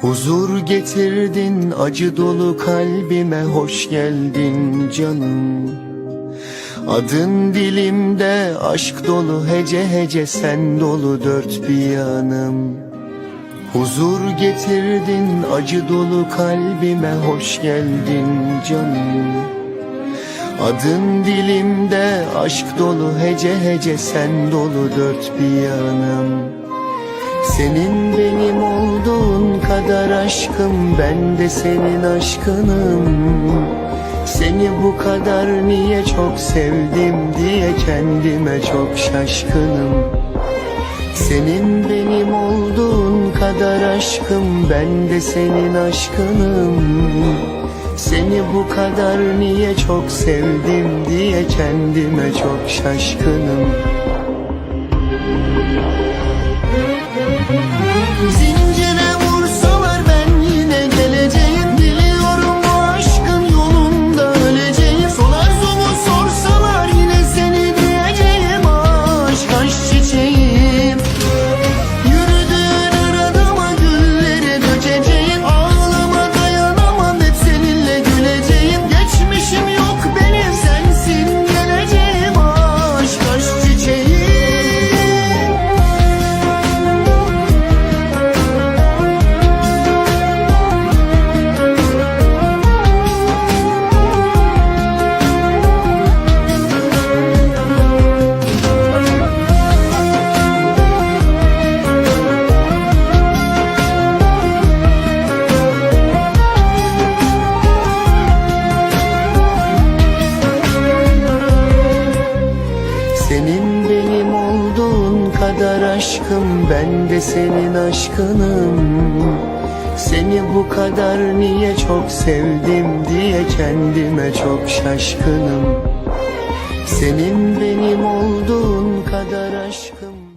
Huzur getirdin acı dolu kalbime hoş geldin canım. Adın dilimde aşk dolu hece hece sen dolu dört bir yanım. Huzur getirdin acı dolu kalbime hoş geldin canım. Adın dilimde aşk dolu hece hece sen dolu dört bir yanım. Senin benim olduğun kadar aşkım ben de senin aşkınım. Seni bu kadar niye çok sevdim diye kendime çok şaşkınım. Senin benim olduğun kadar aşkım ben de senin aşkınım. Seni bu kadar niye çok sevdim diye kendime çok şaşkınım benim olduğun kadar aşkım ben de senin aşkınım. Seni bu kadar niye çok sevdim diye kendime çok şaşkınım. Senin benim olduğun kadar aşkım